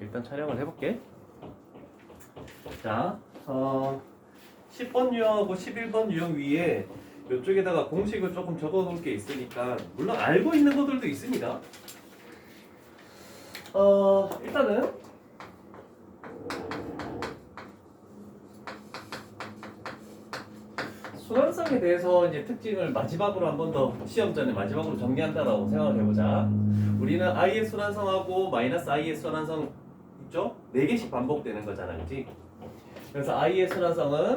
일단 촬영을 해볼게. 자, 어, 10번 유형하고 11번 유형 위에 이쪽에다가 공식을 조금 적어 놓을 게 있으니까 물론 알고 있는 것들도 있습니다. 어, 일단은 순환성에 대해서 이제 특징을 마지막으로 한 번 더 시험 전에 마지막으로 정리한다라고 생각을 해보자. 우리는 i의 순환성하고 마이너스 i의 순환성 있죠? 네 개씩 반복되는 거잖아, 그렇지? 그래서 i의 순환성은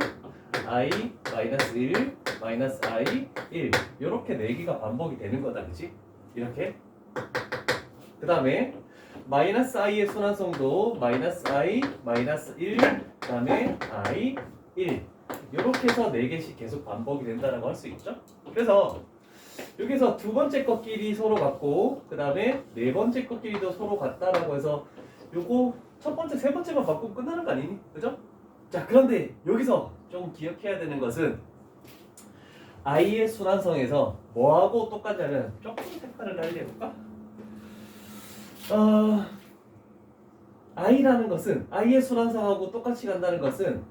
i 마이너스 1 마이너스 i 1 이렇게 네 개가 반복이 되는 거다, 그렇지? 이렇게. 그 다음에 마이너스 i의 순환성도 마이너스 i 마이너스 1 그다음에 i 1 이렇게 해서 네 개씩 계속 반복이 된다라고 할 수 있죠. 그래서 여기서 두 번째 것끼리 서로 같고 그 다음에 네 번째 것끼리도 서로 같다라고 해서 요거 첫 번째 세 번째만 바꾸고 끝나는 거 아니니? 그죠? 자 그런데 여기서 좀 기억해야 되는 것은 i의 순환성에서 뭐하고 똑같냐면 조금 색깔을 달리해볼까? 어, i라는 것은 i의 순환성하고 똑같이 간다는 것은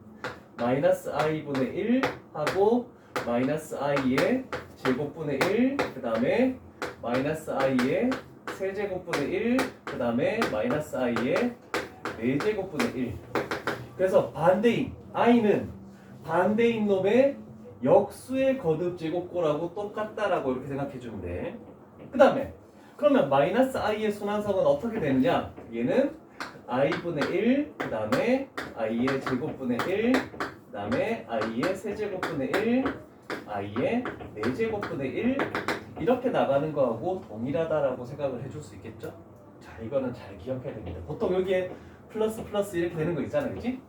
마이너스 i분의 1 하고 마이너스 i의 제곱분의 1, 그 다음에 마이너스 i의 세제곱분의 1, 그 다음에 마이너스 i의 4제곱분의 1. 그래서 반대인 i는 반대인 놈의 역수의 거듭 제곱꼴하고 똑같다라고 이렇게 생각해 주면 돼. 그 다음에 그러면 마이너스 i의 순환성은 어떻게 되느냐? 얘는 i분의 1, 그 다음에 i의 제곱분의 1, 그 다음에 i의 세제곱분의 1, i의 4제곱분의 1 이렇게 나가는 거하고 동일하다라고 생각을 해줄 수 있겠죠? 자 이거는 잘 기억해야 됩니다. 보통 여기에 플러스 플러스 이렇게 되는 거 있잖아요, 그렇지?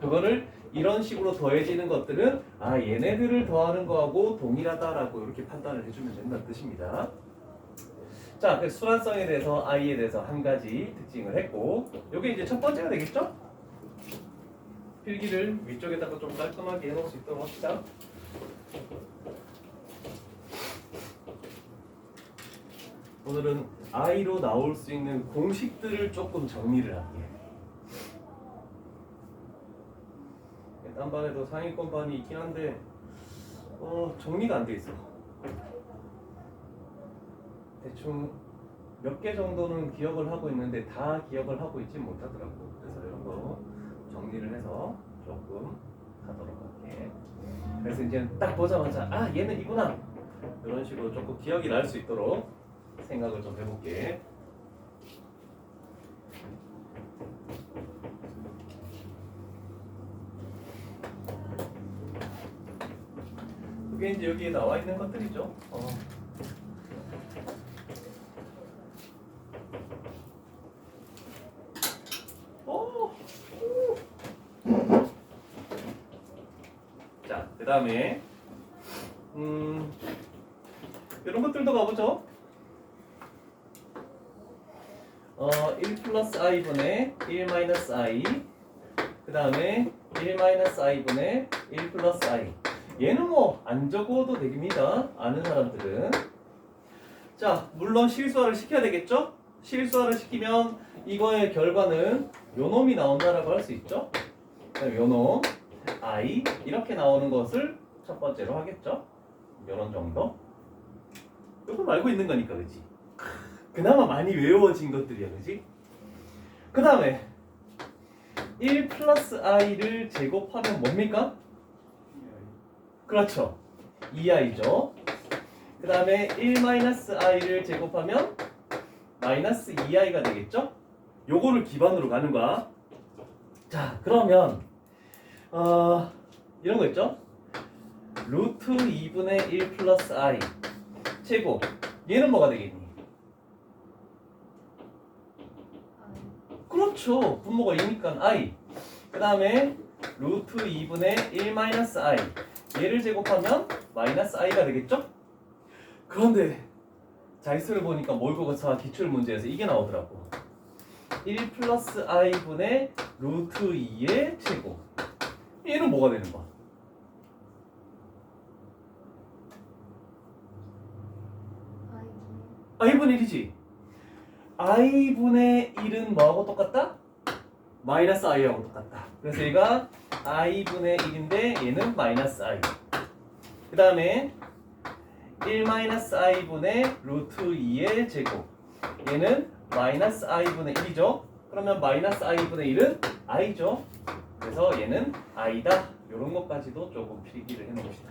그거를 이런 식으로 더해지는 것들은 아 얘네들을 더하는 거하고 동일하다라고 이렇게 판단을 해주면 된다는 뜻입니다. 자, 그 순환성에 대해서 i에 대해서 한 가지 특징을 했고, 이게 이제 첫 번째가 되겠죠? 필기를 위쪽에다가 좀 깔끔하게 해놓을 수 있도록 합시다. 오늘은 i로 나올 수 있는 공식들을 조금 정리를 할게. 딴 반에도 상위권 반이 있긴 한데, 어, 정리가 안 돼 있어. 대충 몇 개 정도는 기억을 하고 있는데 다 기억을 하고 있지 못하더라고. 그래서 이런 거 정리를 해서 조금 하도록 할게. 그래서 이제 딱 보자마자 아 얘는 이구나 이런 식으로 조금 기억이 날 수 있도록 생각을 좀 해볼게. 그게 이제 여기에 나와 있는 것들이죠. 어. 오. 자, 그 다음에 음 이런 것들도 가보죠. 어, 1 플러스 i분의 1 마이너스 i 그 다음에 1 마이너스 i분의 1 플러스 i 얘는 뭐 안 적어도 됩니다. 아는 사람들은 자, 물론 실수화를 시켜야 되겠죠? 실수화를 시키면 이거의 결과는 요놈이 나온다라고 할 수 있죠. 요놈 i 이렇게 나오는 것을 첫 번째로 하겠죠. 이런 정도. 조금 알고 있는 거니까 그지. 그나마 많이 외워진 것들이야 그지. 그 다음에 1 플러스 i를 제곱하면 뭡니까? 그렇죠. 2i죠. 그 다음에 1 마이너스 i를 제곱하면 마이너스 2i가 되겠죠? 요거를 기반으로 가는 거야. 자, 그러면 어, 이런 거 있죠? 루트 2분의 1 플러스 i 제곱 얘는 뭐가 되겠니? 그렇죠. 분모가 2니까 i 그 다음에 루트 2분의 1 마이너스 i 얘를 제곱하면 마이너스 i가 되겠죠? 그런데 자릿수를 보니까 모의고사 기출 문제에서 이게 나오더라고. 1 플러스 i분의 루트 2의 제곱. 얘는 뭐가 되는 거야? i분의 1이지. i분의 1은 뭐하고 똑같다? 마이너스 i하고 똑같다. 그래서 얘가 i분의 1인데 얘는 마이너스 i. 그 다음에 1 마이너스 i분의 루트 2의 제곱. 얘는 마이너스 i분의 1이죠. 그러면 마이너스 i분의 1은 i죠. 그래서 얘는 i다. 이런 것까지도 조금 필기를 해놓읍시다.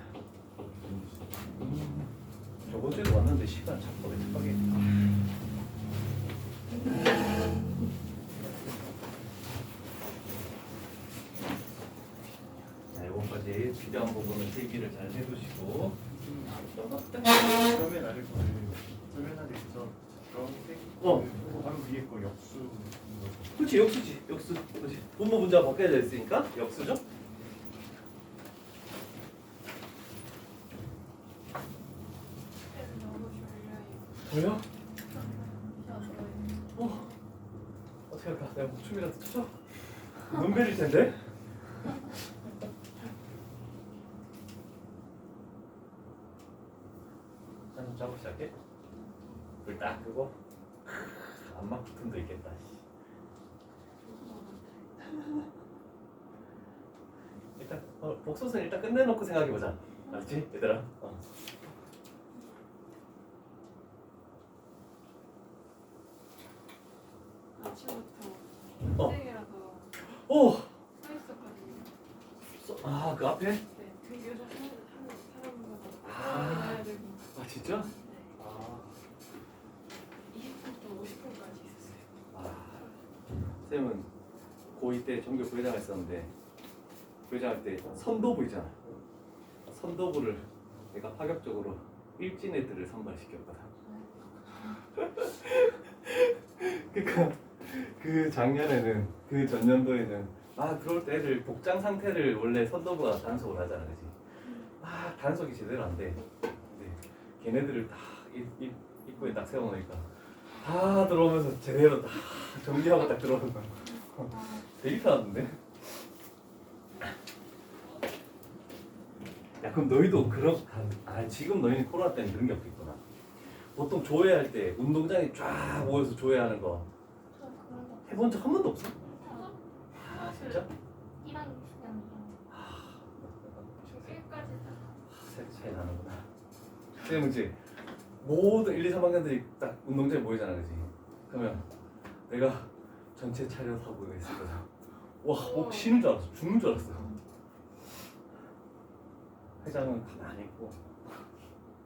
저번 주에도 왔는데 시간 자꾸 왜 착하게. 자, 이번까지 필요한 부분은 필기를 잘 해두시고. 거예요. 그러면 아닐 저 주황색. 어. 바로 위에 거 역수. 그렇지 역수지 역수 그렇지 분모 분자가 바뀌어져 있으니까 역수죠. 뭐야? 어 어떻게 할까 내가 목춤이라도 쳐줘 눈 베릴 텐데 시작해 불딱 끄고 안막 붙음도 있겠다 씨. 일단 어, 복소는 일단 끝내놓고 생각해보자. 알았지? 얘들아 어. 아침부터 어. 학생이라서 오! 서 있었거든요. 아 그 앞에? 네, 등교에서 하는 사람마다 아. 가야 되고. 아 진짜? 네, 아, 20분부터 50분까지 있었어요. 아 쌤은 고2 때 전교 부회장 했었는데 부회장 할때 선도부 있잖아. 선도부를 내가 파격적으로 일진 애들을 선발시켰거든. 그니까 그 작년에는 그 전년도에는 아 그럴 때 애들 복장 상태를 원래 선도부가 단속을 하잖아 그지? 아 단속이 제대로 안 돼. 근데 걔네들을 딱 입, 입, 입구에 딱 세워놓으니까 다 들어오면서 제대로 딱 정리하고 딱 들어오는 거야. 되게 편하던데 야 그럼 너희도 그런 아 지금 너희는 코로나 때문에 그런 게 없겠구나 보통 조회할 때 운동장에 쫙 모여서 조회하는 거 해본 적 한 번도 없어? 아 진짜? 1학 6학년 중1까지 색 차이 나는구나. 이제 모든 1, 2, 3학년들이 딱 운동장에 모이잖아, 그지? 그러면 내가 전체 차렷하고 있을 거야. 와, 목 쉬는 줄 알았어. 죽는 줄 알았어. 회장은 가만히 있고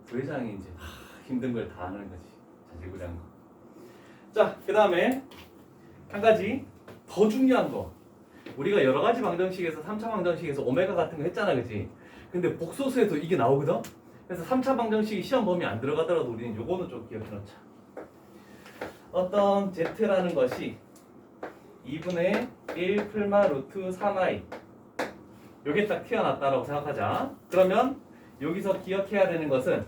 부회장이 이제 막 힘든 걸 다 하는 거지. 자질구레한 거. 자, 그 다음에 한 가지 더 중요한 거. 우리가 여러 가지 방정식에서 3차 방정식에서 오메가 같은 거 했잖아, 그지? 근데 복소수에도 이게 나오거든? 그래서 3차 방정식이 시험 범위 안 들어가더라도 우리는 요거는 좀 기억해 놓자. 어떤 z라는 것이 2분의 1 풀마 루트 3i 요게 딱 튀어났다라고 생각하자. 그러면 여기서 기억해야 되는 것은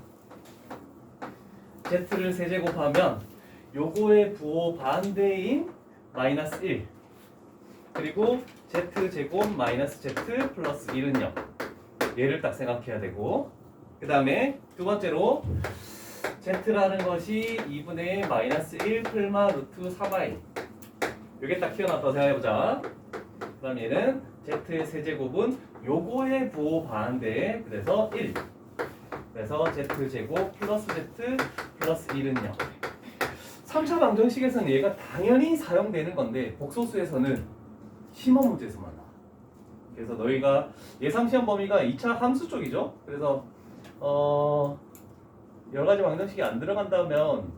z를 세제곱하면 요거의 부호 반대인 마이너스 1 그리고 z 제곱 마이너스 z 플러스 1은 0 얘를 딱 생각해야 되고. 그 다음에 두 번째로 z라는 것이 2분의 마이너스 1 풀마 루트 3i 요게 딱 튀어나왔다고 생각해보자. 그 다음 얘는 z의 세제곱은 요거의 부호 반대 그래서 1 그래서 z 제곱 플러스 z 플러스 1은 0 3차 방정식에서는 얘가 당연히 사용되는 건데 복소수에서는 심화 문제에서만 나와. 그래서 너희가 예상 시험 범위가 2차 함수 쪽이죠. 그래서 어 여러 가지 방정식이 안 들어간다면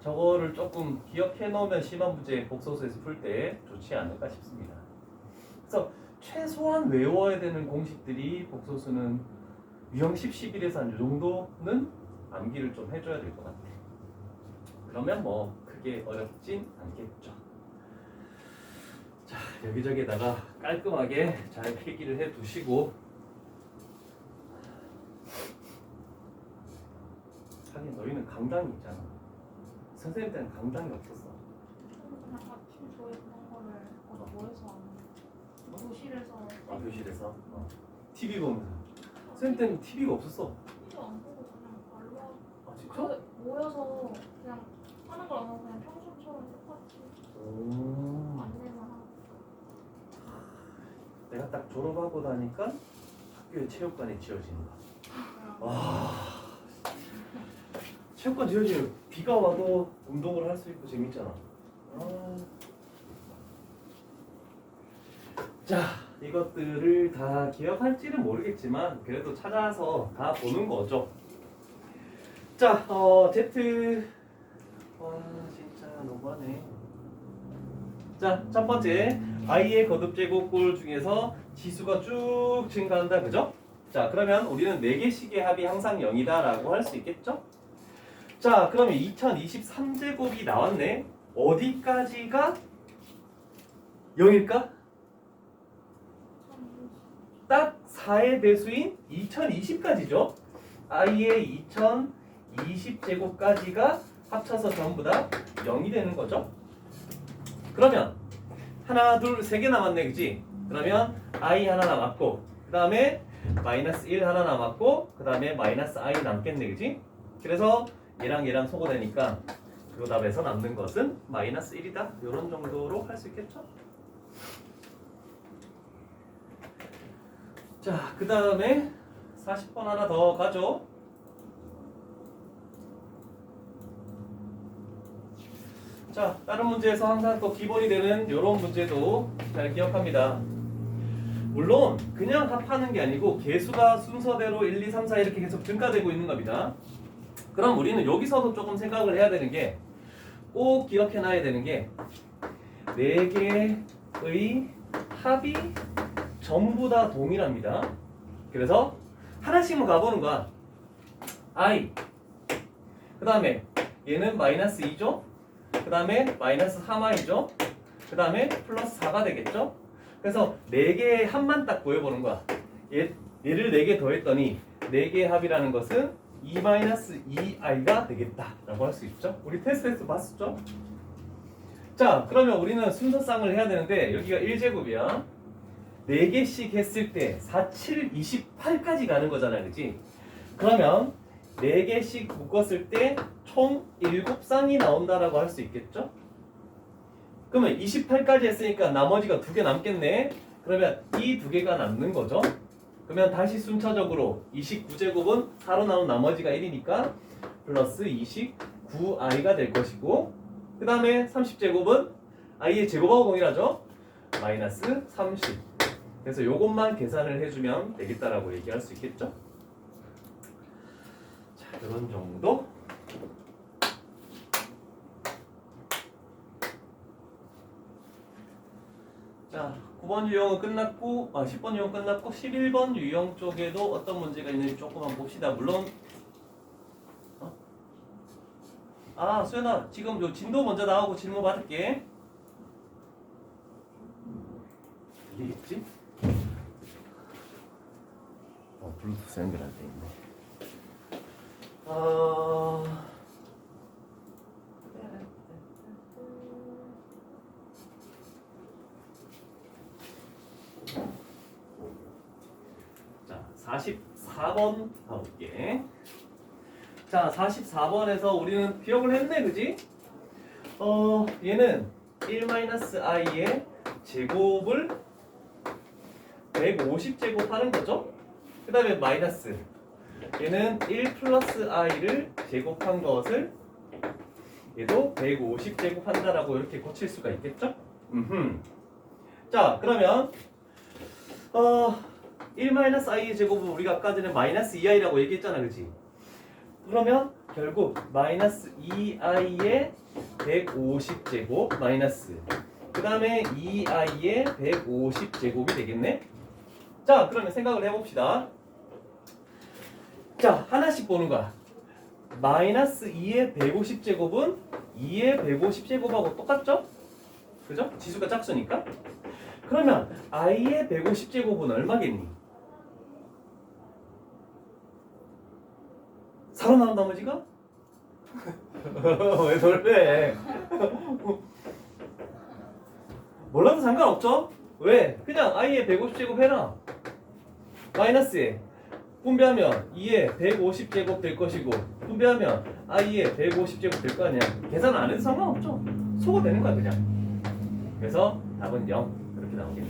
저거를 조금 기억해 놓으면 심화 문제 복소수에서 풀 때 좋지 않을까 싶습니다. 그래서 최소한 외워야 되는 공식들이 복소수는 유형 10, 11에서 한이 정도는 암기를 좀 해줘야 될 것 같아. 그러면 뭐 크게 어렵진 않겠죠. 자 여기저기다가 깔끔하게 잘 필기를 해 두시고 하긴 너희는 강당이 있잖아 선생님 때는 강당이 없었어 아침 조회 그런 거를 어디 모여서 하는 교실에서 아 교실에서 어. TV 보면서 선생님 때는 TV가 없었어 TV도 안 보고 그냥 말로 하고 아 진짜? 그 모여서 그냥 하는 걸 안 하고 그냥 평소처럼 똑같이 오. 안내만 하고 아이가 딱 졸업하고 나니까 학교에 체육관이 지어지는 거야. 와. 체육관 지어지면 비가 와도 운동을 할 수 있고 재밌잖아. 아. 자, 이것들을 다 기억할지는 모르겠지만 그래도 찾아서 다 보는 거죠. 자, 어, Z 와 진짜 너무하네. 자, 첫 번째 i의 거듭 제곱골 중에서 지수가 쭉 증가한다, 그죠? 자, 그러면 우리는 4개씩의 합이 항상 0이다 라고 할 수 있겠죠? 자, 그러면 2023제곱이 나왔네. 어디까지가 0일까? 딱 4의 배수인 2020까지죠. i의 2020제곱까지가 합쳐서 전부 다 0이 되는 거죠. 그러면 하나, 둘, 세 개 남았네, 그지? 그러면 i 하나 남았고, 그 다음에 마이너스 1 하나 남았고, 그 다음에 마이너스 i 남겠네, 그지? 그래서 얘랑 얘랑 소거되니까 그 답에서 남는 것은 마이너스 1이다. 이런 정도로 할 수 있겠죠? 자, 그 다음에 40번 하나 더 가죠. 자, 다른 문제에서 항상 또 기본이 되는 이런 문제도 잘 기억합니다. 물론 그냥 합하는 게 아니고 개수가 순서대로 1, 2, 3, 4 이렇게 계속 증가되고 있는 겁니다. 그럼 우리는 여기서도 조금 생각을 해야 되는 게 꼭 기억해 놔야 되는 게 4개의 합이 전부 다 동일합니다. 그래서 하나씩만 가보는 거야. i 그 다음에 얘는 마이너스 2죠? 그 다음에 마이너스 3i죠? 그 다음에 플러스 4가 되겠죠? 그래서 4개의 합만 딱 보여보는 거야. 얘, 얘를 4개 더했더니 4개의 합이라는 것은 2-2i가 되겠다 라고 할 수 있죠? 우리 테스트에서 봤었죠? 자 그러면 우리는 순서쌍을 해야 되는데 여기가 1제곱이야 4개씩 했을 때 4, 7, 28까지 가는 거잖아 그지? 그러면 4개씩 묶었을 때 총 7쌍이 나온다라고 할 수 있겠죠? 그러면 28까지 했으니까 나머지가 두 개 남겠네. 그러면 이 두 개가 남는 거죠. 그러면 다시 순차적으로 29제곱은 4로 나온 나머지가 1이니까 플러스 29i가 될 것이고 그 다음에 30제곱은 i의 제곱하고 동일하죠. 마이너스 30 그래서 요것만 계산을 해주면 되겠다라고 얘기할 수 있겠죠. 자, 이런 정도. 자, 9번 유형은 끝났고, 아, 10번 유형 끝났고, 11번 유형 쪽에도 어떤 문제가 있는지 조금만 봅시다. 물론, 어? 아, 수연아, 지금 요 진도 먼저 나오고 질문 받을게. 이해겠지? 어, 블루투스 연결 안돼 있네. 어... 자, 44번 가볼게. 자, 44번에서 우리는 기억을 했네, 그지? 어, 얘는 1-i의 제곱을 150제곱 하는 거죠? 그 다음에 마이너스. 얘는 1 플러스 i를 제곱한 것을 얘도 150 제곱 한다라고 이렇게 고칠 수가 있겠죠? 음흠. 자, 그러면 어, 1-i의 제곱은 우리가 아까 전에 마이너스 2i라고 얘기했잖아, 그지? 그러면 결국 마이너스 2i의 150제곱 마이너스 그 다음에 2i의 150제곱이 되겠네? 자, 그러면 생각을 해봅시다. 자, 하나씩 보는 거야. 마이너스 2의 150제곱은 2의 150제곱하고 똑같죠? 그죠? 지수가 짝수니까. 그러면 i의 150제곱은 얼마겠니? 4로 나온 나머지가? 왜 놀래? 몰라도 상관없죠? 왜? 그냥 i의 150제곱 해라. 마이너스에 분배하면 2의 150제곱 될 것이고 분배하면 i의 150제곱 될 거 아니야. 계산 안 해도 상관없죠. 소거 되는 거야 그냥. 그래서 답은 0 그렇게 나오겠네.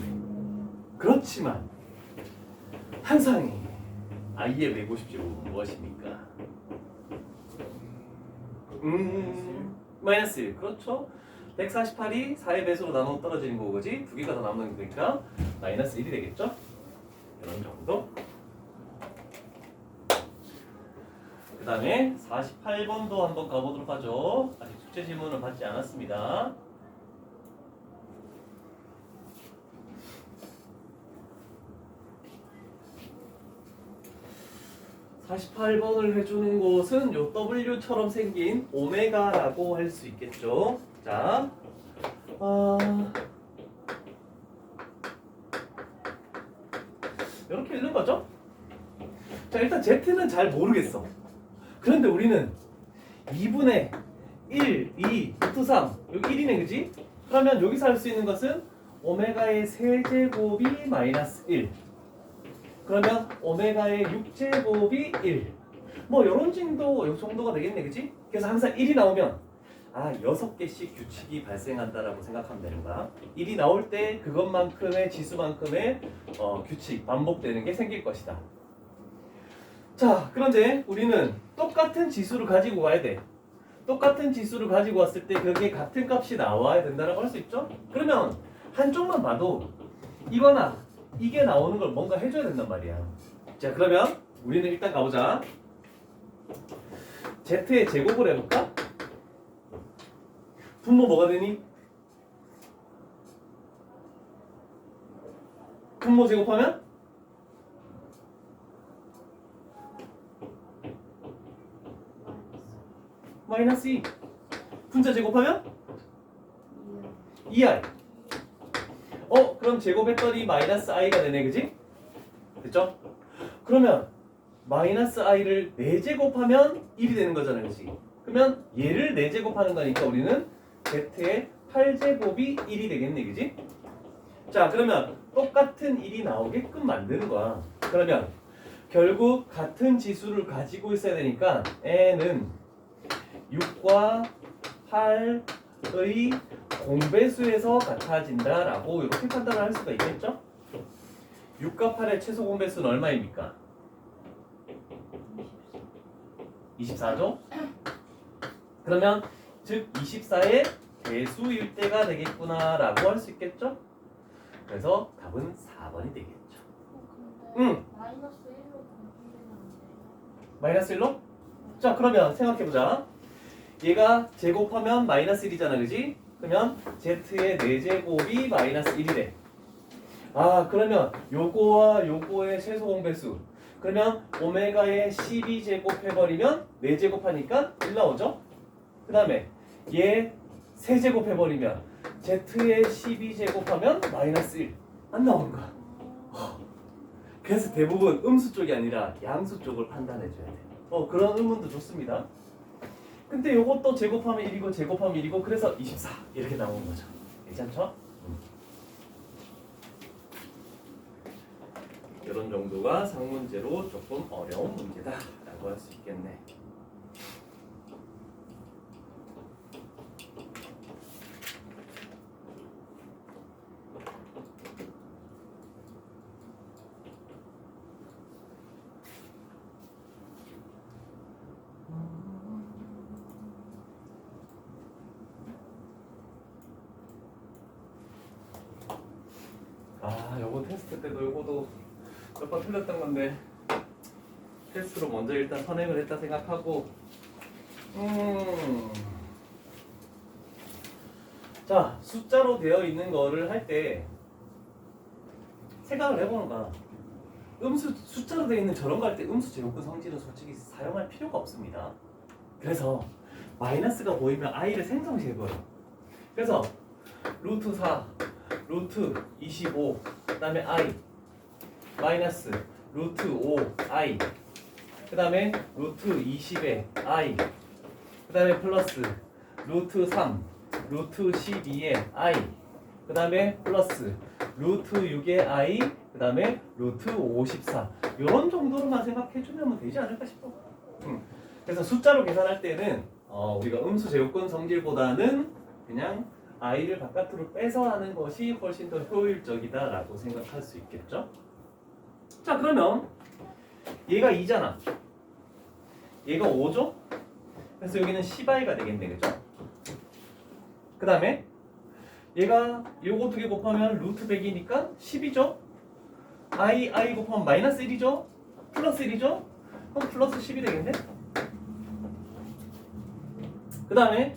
그렇지만 항상 i의 150제곱은 무엇입니까? 음 마이너스 1 그렇죠 148이 4의 배수로 나눠 떨어지는 거고 그지? 두 개가 더 남는 거니까 마이너스 1이 되겠죠? 이런 정도 그 다음에 48번도 한번 가보도록 하죠 아직 숙제 질문을 받지 않았습니다 48번을 해주는 곳은 요 W처럼 생긴 오메가라고 할 수 있겠죠. 자, 어... 이렇게 읽는 거죠. 자, 일단 Z는 잘 모르겠어. 그런데 우리는 2분의 1, 2, 루트 3 여기 1이네 그지? 그러면 여기서 할 수 있는 것은 오메가의 세제곱이 마이너스 1 그러면 오메가의 6제곱이 1. 뭐 요런 정도 요 정도가 되겠네. 그지? 그래서 항상 1이 나오면 아, 6개씩 규칙이 발생한다라고 생각하면 되는 거야. 1이 나올 때 그것만큼의 지수만큼의 어, 규칙 반복되는 게 생길 것이다. 자, 그런데 우리는 똑같은 지수를 가지고 와야 돼. 똑같은 지수를 가지고 왔을 때 그게 같은 값이 나와야 된다라고 할 수 있죠? 그러면 한쪽만 봐도 이거나 이게 나오는 걸 뭔가 해줘야 된단 말이야. 자, 그러면 우리는 일단 가보자. Z의 제곱을 해볼까? 분모 뭐가 되니? 분모 제곱하면? 마이너스 2. 분자 제곱하면? 2i. 어, 그럼 제곱했더니 마이너스 i가 되네, 그지? 됐죠? 그러면 마이너스 i를 4제곱하면 1이 되는 거잖아요, 그지? 그러면 얘를 4제곱하는 거니까 우리는 z의 8제곱이 1이 되겠네, 그지? 자, 그러면 똑같은 1이 나오게끔 만드는 거야. 그러면 결국 같은 지수를 가지고 있어야 되니까 n은 6과 8의 공배수에서 같아진다라고 이렇게 판단을 할 수가 있겠죠? 6과 8의 최소 공배수는 얼마입니까? 24죠? 그러면 즉 24의 배수일 때가 되겠구나라고 할 수 있겠죠? 그래서 답은 4번이 되겠죠. 응. 마이너스 1로 공개되면 안 돼요. 마이너스 1로? 자 그러면 생각해 보자 얘가 제곱하면 마이너스 1이잖아 그지? 그러면 z의 4제곱이 마이너스 1이래 아 그러면 요거와 요거의 최소 공배수 그러면 오메가의 12제곱 해버리면 4제곱 하니까 1 나오죠? 그 다음에 얘 3제곱 해버리면 z의 12제곱 하면 마이너스 1 안 나오는 거야 그래서 대부분 음수 쪽이 아니라 양수 쪽을 판단해 줘야 돼. 어 그런 의문도 좋습니다. 근데 요것도 제곱하면 1이고 제곱하면 1이고 그래서 24 이렇게 나오는 거죠. 괜찮죠? 이런 정도가 상문제로 조금 어려운 문제다라고 할 수 있겠네. 아, 요거 테스트 때도 요거도 몇 번 틀렸던 건데 테스트로 먼저 일단 선행을 했다 생각하고 음. 자, 숫자로 되어 있는 거를 할 때 생각을 해보는 거야. 음수 숫자로 되어 있는 저런 거 할 때 음수 제곱근 성질은 솔직히 사용할 필요가 없습니다. 그래서 마이너스가 보이면 i를 생성시해버려. 그래서 루트 4, 루트 25, 그 다음에 i. 마이너스 루트 5 i. 그 다음에 루트 20에 i. 그 다음에 플러스 루트 3 루트 12에 i. 그 다음에 플러스 루트 6에 i 그 다음에 루트 54 이런 정도로만 생각해 주면 되지 않을까 싶어. 음. 그래서 숫자로 계산할 때는 어, 우리가 음수 제곱근 성질보다는 그냥 i를 바깥으로 빼서 하는 것이 훨씬 더 효율적이다라고 생각할 수 있겠죠? 자 그러면 얘가 2잖아. 얘가 5죠? 그래서 여기는 10i가 되겠네, 그죠? 그 다음에 얘가 요거 두 개 곱하면 루트 100이니까 10이죠? i, i 곱하면 마이너스 1이죠? 플러스 1이죠? 그럼 플러스 10이 되겠네? 그 다음에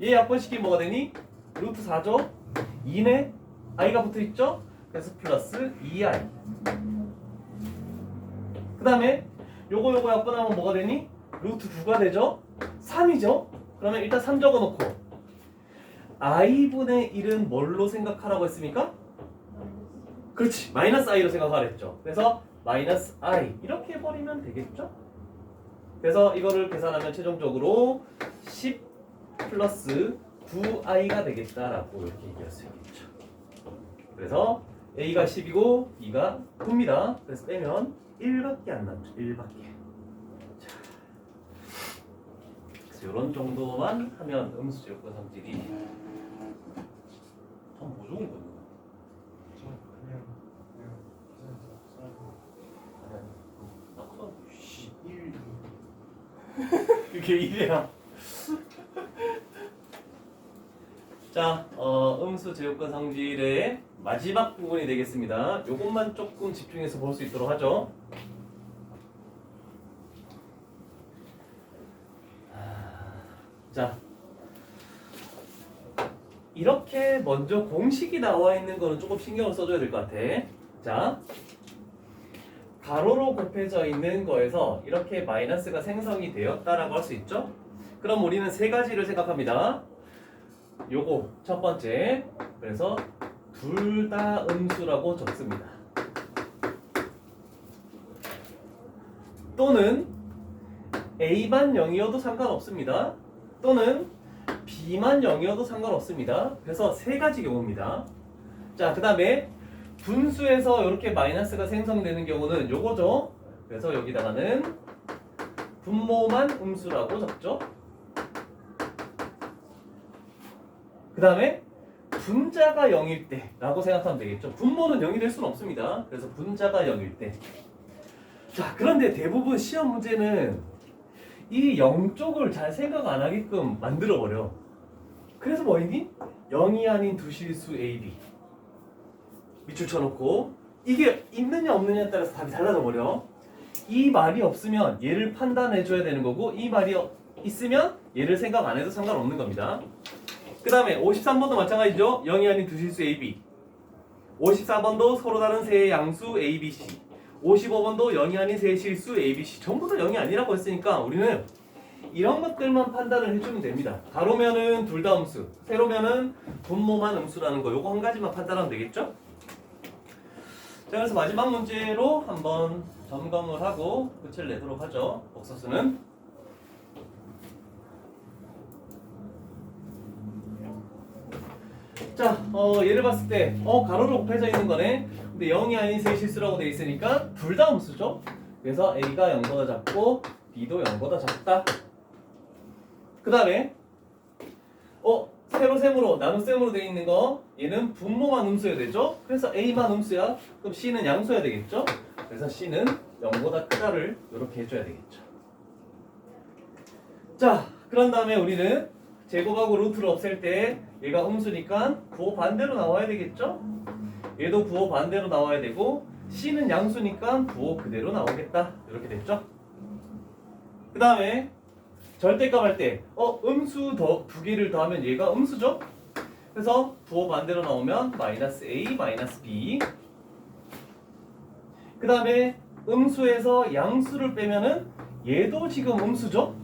얘 약분시키면 뭐가 되니? 루트 4죠? 2네? i가 붙어있죠? 그래서 플러스 2i 그 다음에 요거 요거 약분하면 뭐가 되니? 루트 9가 되죠? 3이죠? 그러면 일단 3 적어놓고 i분의 1은 뭘로 생각하라고 했습니까? 그렇지 마이너스 i로 생각하라 했죠 그래서 마이너스 i 이렇게 해버리면 되겠죠? 그래서 이거를 계산하면 최종적으로 10 플러스 9i가 되겠다라고 이렇게 얘기할 수 있겠죠. 그래서 a가 10이고 b가 9입니다. 그래서 빼면 1밖에 안 남죠. 1밖에. 자, 그래서 이런 정도만 하면 음수 요건 성질이 참뭐 좋은 거냐 저 그냥 그냥 계산해서 아니 아니 낙서 씨1 그게 이래야 자, 어, 음수 제곱과 성질의 마지막 부분이 되겠습니다. 요것만 조금 집중해서 볼 수 있도록 하죠. 아, 자, 이렇게 먼저 공식이 나와 있는 거는 조금 신경을 써줘야 될 것 같아. 자, 가로로 곱해져 있는 거에서 이렇게 마이너스가 생성이 되었다라고 할 수 있죠? 그럼 우리는 세 가지를 생각합니다. 요거 첫 번째. 그래서 둘 다 음수라고 적습니다. 또는 A만 0이어도 상관없습니다. 또는 B만 0이어도 상관없습니다. 그래서 세 가지 경우입니다. 자, 그 다음에 분수에서 이렇게 마이너스가 생성되는 경우는 요거죠. 그래서 여기다가는 분모만 음수라고 적죠. 그 다음에 분자가 0일 때 라고 생각하면 되겠죠. 분모는 0이 될 수는 없습니다. 그래서 분자가 0일 때. 자, 그런데 대부분 시험 문제는 이 0 쪽을 잘 생각 안 하게끔 만들어 버려. 그래서 뭐이니? 0이 아닌 두 실수 A, B. 밑줄 쳐놓고 이게 있느냐 없느냐에 따라서 답이 달라져 버려. 이 말이 없으면 얘를 판단해 줘야 되는 거고 이 말이 어- 있으면 얘를 생각 안 해도 상관없는 겁니다. 그 다음에 53번도 마찬가지죠. 0이 아닌 두 실수 A, B. 54번도 서로 다른 세 양수 A, B, C. 55번도 0이 아닌 세 실수 A, B, C. 전부 다 0이 아니라고 했으니까 우리는 이런 것들만 판단을 해주면 됩니다. 가로면은 둘 다 음수, 세로면은 분모만 음수라는 거 요거 한 가지만 판단하면 되겠죠? 자 그래서 마지막 문제로 한번 점검을 하고 끝을 내도록 하죠. 복사수는 자, 어, 얘를 봤을 때, 어, 가로로 곱해져 있는 거네. 근데 0이 아닌 세 실수라고 돼 있으니까 둘 다 음수죠. 그래서 A가 0보다 작고 B도 0보다 작다. 그 다음에, 어, 세로 셈으로, 나눗 셈으로 돼 있는 거, 얘는 분모만 음수여야 되죠. 그래서 A만 음수야. 그럼 C는 양수여야 되겠죠. 그래서 C는 0보다 크다를 이렇게 해줘야 되겠죠. 자, 그런 다음에 우리는 제곱하고 루트를 없앨 때 얘가 음수니까 부호 반대로 나와야 되겠죠? 얘도 부호 반대로 나와야 되고 C는 양수니까 부호 그대로 나오겠다. 이렇게 됐죠? 그 다음에 절대값 할 때, 어, 음수 더, 두 개를 더하면 얘가 음수죠? 그래서 부호 반대로 나오면 마이너스 A, 마이너스 B. 그 다음에 음수에서 양수를 빼면은 얘도 지금 음수죠?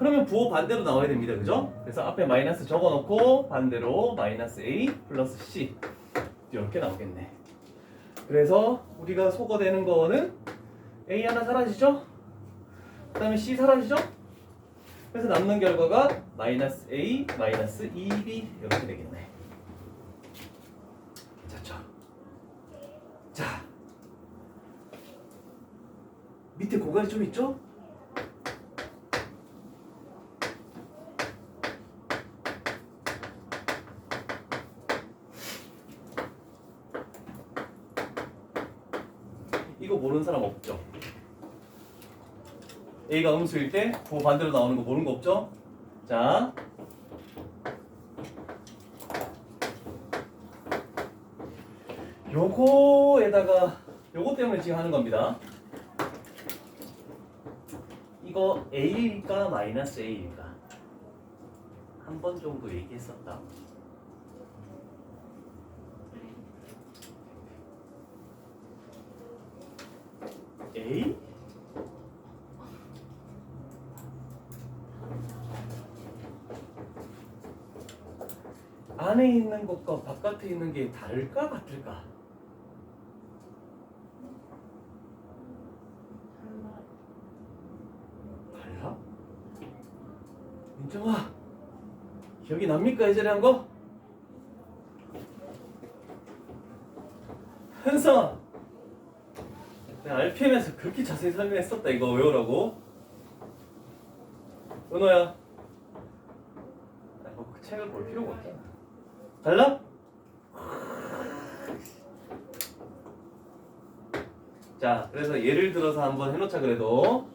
그러면 부호 반대로 나와야 됩니다. 그죠? 그래서 앞에 마이너스 적어놓고 반대로 마이너스 A 플러스 C 이렇게 나오겠네. 그래서 우리가 소거되는 거는 A 하나 사라지죠? 그 다음에 C 사라지죠? 그래서 남는 결과가 마이너스 A 마이너스 2B 이렇게 되겠네. 됐죠? 자 밑에 고갈이 좀 있죠? 이거 모르는 사람 없죠? A가 음수일 때 부호 반대로 나오는 거 모르는 거 없죠? 자 요거에다가 요거 때문에 지금 하는 겁니다. 이거 A일까 마이너스 A일까? 한 번 정도 얘기했었다. A? 안에 있는 것과 바깥에 있는 게 다를까 같을까? 달라? 민정아 기억이 납니까 예전에 한 거? 현성아 내가 RPM에서 그렇게 자세히 설명했었다 이거 외우라고 은호야 아, 뭐그 책을 볼 필요가 없잖아 달라? 자 그래서 예를 들어서 한번 해놓자 그래도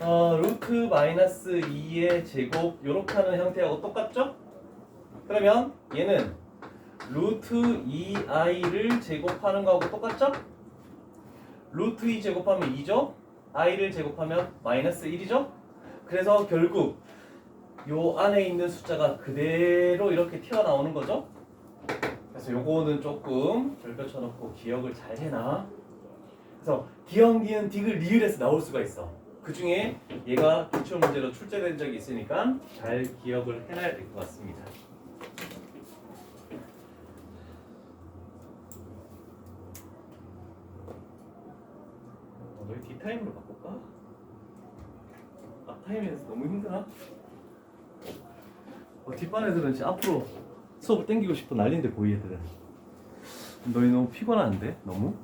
어, 루트 마이너스 2의 제곱 이렇게 하는 형태하고 똑같죠? 그러면 얘는 루트 2i를 제곱하는 거하고 똑같죠? 루트 2 제곱하면 2죠? i를 제곱하면 마이너스 1이죠? 그래서 결국 요 안에 있는 숫자가 그대로 이렇게 튀어나오는 거죠? 그래서 요거는 조금 별표 쳐놓고 기억을 잘 해놔 그래서 기억, 니은, 디귿, 리을에서 나올 수가 있어 그 중에 얘가 기출 문제로 출제된 적이 있으니까 잘 기억을 해놔야 될 것 같습니다. 오늘 D타임으로 바꿀까? 앞타임에서 너무 힘드나? 어, 뒷반 애들은 진짜 앞으로 수업을 땡기고 싶어 난리인데 고이 애들은 너희 너무 피곤한데? 너무?